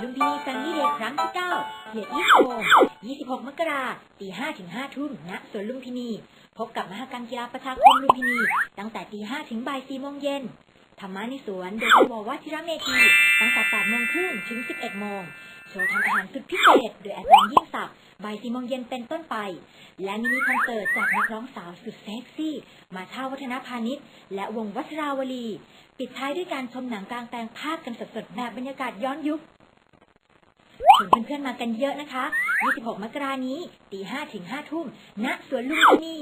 Lumbini มพินีแฟมิลี่เดย์ครั้งที่9เขตยี่โมง26 มกราตี5ถึง5ทุ่มณสวนลุมพินี พบกับมหกรรมกีฬาประชาคมลุมพินี ตั้งแต่ตี5ถึงบ่าย4โมงเย็น ธรรมะในสวนโดยคุณหมอวัชิระเมธี ตั้งแต่8โมงครึ่งถึง 11 โมง โชว์ทำอาหารสุดพิเศษ โดยอาจารย์ยิ่งศักดิ์บ่าย4โมงเย็นเป็นต้นไป และมินิคอนเสิร์ตจากนักร้องสาวสุดเซ็กซี่ มาท่าวัฒนพาณิชย์ และวงวัชราวลี ปิดท้ายด้วยการชมหนังกลางแปลงภาพกันสดๆแบบบรรยากาศย้อนยุค ชวนเพื่อนๆมากันเยอะนะคะ 26 มกรานี้ตี5ถึง5ทุ่มณสวนลุมพินี